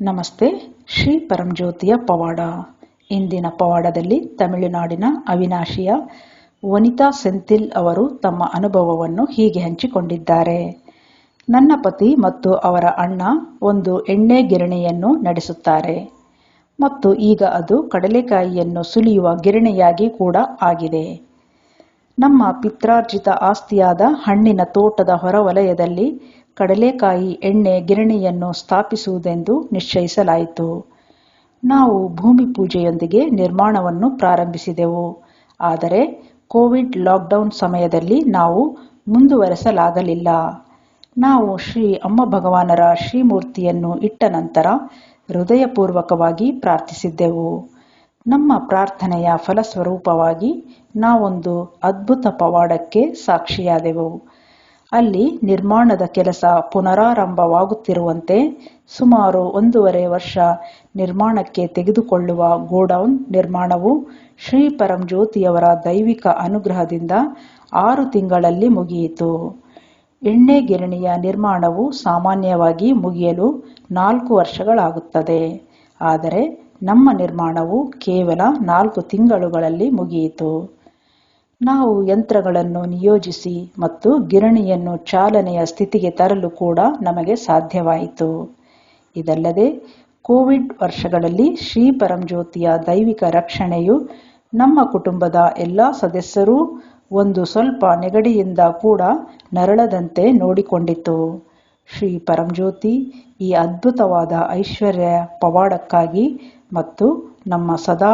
ನಮಸ್ತೆ, ಶ್ರೀ ಪರಂಜ್ಯೋತಿಯ ಪವಾಡ. ಇಂದಿನ ಪವಾಡದಲ್ಲಿ ತಮಿಳುನಾಡಿನ ಅವಿನಾಶಿಯ ವನಿತಾ ಸೆಂಥಿಲ್ ಅವರು ತಮ್ಮ ಅನುಭವವನ್ನು ಹೀಗೆ ಹಂಚಿಕೊಂಡಿದ್ದಾರೆ. ನನ್ನ ಪತಿ ಮತ್ತು ಅವರ ಅಣ್ಣ ಒಂದು ಎಣ್ಣೆ ಗಿರಣಿಯನ್ನು ನಡೆಸುತ್ತಾರೆ. ಮತ್ತು ಈಗ ಅದು ಕಡಲೆಕಾಯಿಯನ್ನು ಸುಲಿಯುವ ಗಿರಣಿಯಾಗಿ ಕೂಡ ಆಗಿದೆ. ನಮ್ಮ ಪಿತ್ರಾರ್ಜಿತ ಆಸ್ತಿಯಾದ ಹಣ್ಣಿನ ತೋಟದ ಹೊರವಲಯದಲ್ಲಿ ಕಡಲೆಕಾಯಿ ಎಣ್ಣೆ ಗಿರಣಿಯನ್ನು ಸ್ಥಾಪಿಸುವುದೆಂದು ನಿಶ್ಚಯಿಸಲಾಯಿತು. ನಾವು ಭೂಮಿ ಪೂಜೆಯೊಂದಿಗೆ ನಿರ್ಮಾಣವನ್ನು ಪ್ರಾರಂಭಿಸಿದೆವು. ಆದರೆ ಕೋವಿಡ್ ಲಾಕ್ಡೌನ್ ಸಮಯದಲ್ಲಿ ನಾವು ಮುಂದುವರೆಸಲಾಗಲಿಲ್ಲ. ನಾವು ಶ್ರೀ ಅಮ್ಮ ಭಗವಾನರ ಶ್ರೀಮೂರ್ತಿಯನ್ನು ಇಟ್ಟ ನಂತರ ಹೃದಯಪೂರ್ವಕವಾಗಿ ಪ್ರಾರ್ಥಿಸಿದ್ದೆವು. ನಮ್ಮ ಪ್ರಾರ್ಥನೆಯ ಫಲಸ್ವರೂಪವಾಗಿ ನಾವೊಂದು ಅದ್ಭುತ ಪವಾಡಕ್ಕೆ ಸಾಕ್ಷಿಯಾದೆವು. ಅಲ್ಲಿ ನಿರ್ಮಾಣದ ಕೆಲಸ ಪುನರಾರಂಭವಾಗುತ್ತಿರುವಂತೆ ಸುಮಾರು ಒಂದೂವರೆ ವರ್ಷ ನಿರ್ಮಾಣಕ್ಕೆ ತೆಗೆದುಕೊಳ್ಳುವ ಗೋಡೌನ್ ನಿರ್ಮಾಣವು ಶ್ರೀ ಪರಂಜ್ಯೋತಿಯವರ ದೈವಿಕ ಅನುಗ್ರಹದಿಂದ ಆರು ತಿಂಗಳಲ್ಲಿ ಮುಗಿಯಿತು. ಎಣ್ಣೆ ಗಿರಣಿಯ ನಿರ್ಮಾಣವು ಸಾಮಾನ್ಯವಾಗಿ ಮುಗಿಯಲು ನಾಲ್ಕು ವರ್ಷಗಳಾಗುತ್ತದೆ. ಆದರೆ ನಮ್ಮ ನಿರ್ಮಾಣವು ಕೇವಲ ನಾಲ್ಕು ತಿಂಗಳುಗಳಲ್ಲಿ ಮುಗಿಯಿತು. ನಾವು ಯಂತ್ರಗಳನ್ನು ನಿಯೋಜಿಸಿ ಮತ್ತು ಗಿರಣಿಯನ್ನು ಚಾಲನೆಯ ಸ್ಥಿತಿಗೆ ತರಲು ಕೂಡ ನಮಗೆ ಸಾಧ್ಯವಾಯಿತು. ಇದಲ್ಲದೆ, ಕೋವಿಡ್ ವರ್ಷಗಳಲ್ಲಿ ಶ್ರೀ ಪರಂಜ್ಯೋತಿಯ ದೈವಿಕ ರಕ್ಷಣೆಯು ನಮ್ಮ ಕುಟುಂಬದ ಎಲ್ಲ ಸದಸ್ಯರೂ ಒಂದು ಸ್ವಲ್ಪ ನೆಗಡಿಯಿಂದ ಕೂಡ ನರಳದಂತೆ ನೋಡಿಕೊಂಡಿತು ಶ್ರೀ ಪರಂಜ್ಯೋತಿ ಈ ಅದ್ಭುತವಾದ ಐಶ್ವರ್ಯ ಪವಾಡಕ್ಕಾಗಿ ಮತ್ತು ನಮ್ಮ ಸದಾ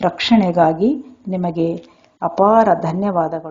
ರಕ್ಷಣೆಗಾಗಿ ನಿಮಗೆ ಅಪಾರ ಧನ್ಯವಾದಗಳು.